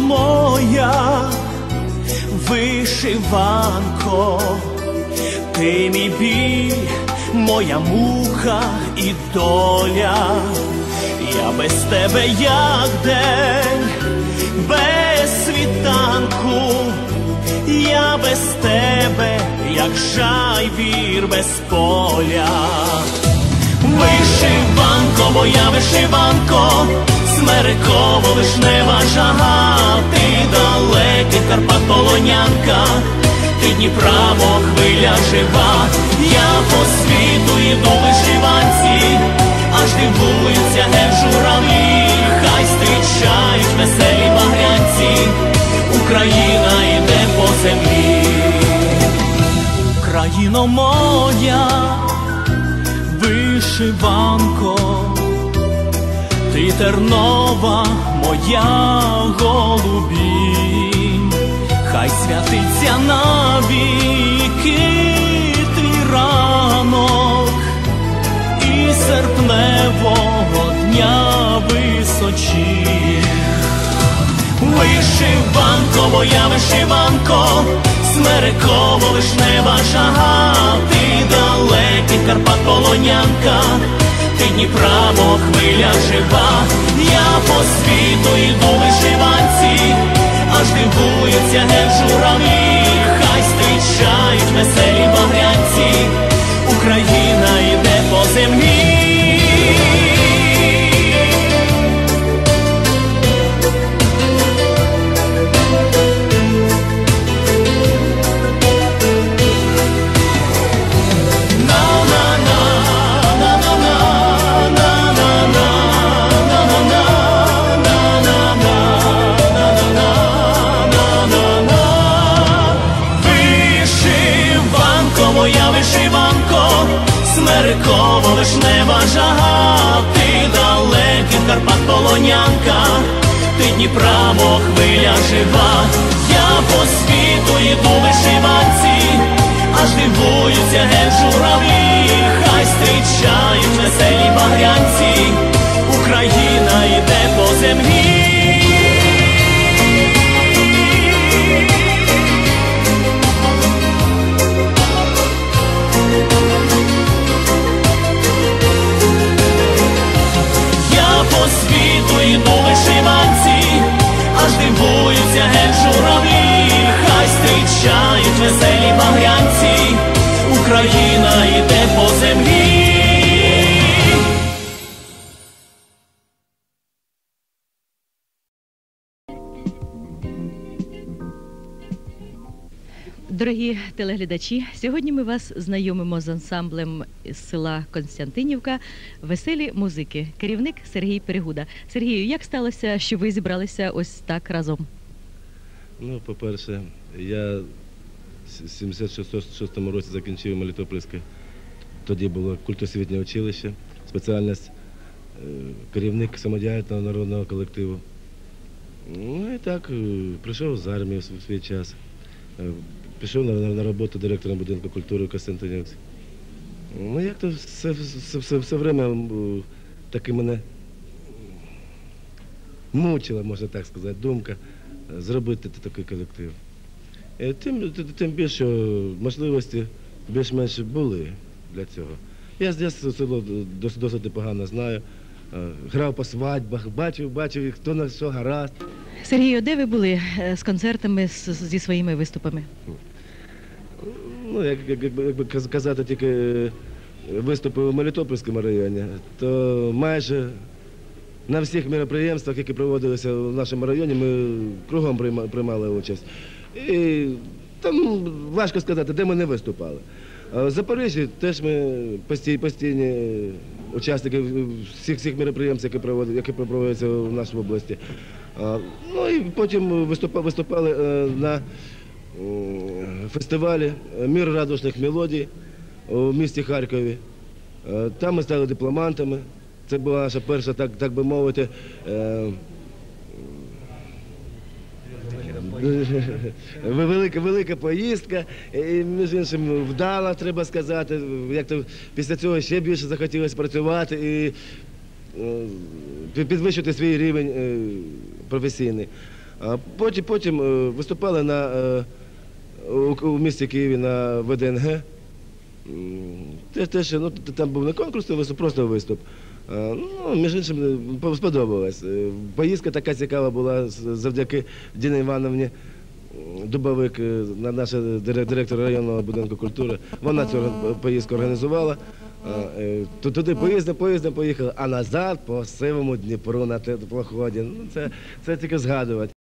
Моя, вишиванко, ти мій біль, моя мука і доля, я без тебе як день, без світанку, я без тебе, як жайвір без поля. Вишиванко, моя вишиванко, смериково вишнева жага, ти далекий Карпат полонянка, ти Дніпра, мов хвиля жива, я по світу йду вишиванці, аж дивуються ген журавлі, хай зустрічають веселі багрянці, Україна йде по землі, Україно моя вишиванко, ти тернова моя голубінь, хай святиться навіки твій ранок і серпневого дня височі. Вишиванко, моя вишиванко, смериково вишнева жага, ти далекий Карпат полонянка, ти Дніпра, мов хвиля жива, по світу йду вишиванці, аж дивуються не журавлі, хай зустрічають веселі смериково вишнева жага, ти далекий Карпат полонянка, ти Дніпра, хвиля жива, я по світу йду вишиванці, аж дивуються геть журавлі, Україна йде по землі. Дорогі телеглядачі, сьогодні ми вас знайомимо з ансамблем з села Константинівка Веселі музики. Керівник Сергій Перегуда. Сергію, як сталося, що ви зібралися ось так разом? Ну, по-перше, я в 76-му році закінчив Мелітопольське. Тоді було культосвітнє училище, спеціальність е, керівник самодіяльного народного колективу. Ну і так, е, прийшов з армії в свій- час. Е, Пішов на, на, роботу директором будинку культури Костянтинівці. Ну, як то все, все, все, все время таки мене мучила, можна так сказати, думка зробити такий колектив. Е, Тим, тим більше, можливості більш-менш були для цього. Я з дитинства село досить, досить непогано знаю. Е, Грав по свадьбах, бачив, бачив, хто на що гаразд. Сергію, де ви були е, з концертами з- зі своїми виступами? Ну, як, як, якби, якби каз- казати тільки е, виступи у Мелітопольському районі, то майже на всіх мероприємствах, які проводилися в нашому районі, ми кругом приймали участь. І там важко сказати, де ми не виступали. В Запоріжжі теж ми постій, постійні учасники всіх всіх мероприємств, які проводять, які проводяться в нашій області. Ну і потім виступали, виступали е, на фестивалі Мір радушних мелодій у місті Харкові. Е, Там ми стали дипломантами. Це була наша перша, так, так би мовити, велика, велика поїздка, і, між іншим, вдала, треба сказати. Як то після цього ще більше захотілося працювати і е, підвищити свій рівень е, професійний. А потім, потім е, виступали на, у, місті Києві на ВДНГ. Теж, теж ну, там був не конкурсний виступ, просто виступ. А, Ну, між іншим, е, сподобалось. Е, Поїздка така цікава була завдяки Діні Івановні. Дубовик, е, наша директор районного будинку культури, вона цю поїздку організувала. Е, Туди поїздом, поїздом поїхали, а назад по сивому Дніпру на теплоході. Ну, це тільки згадувати.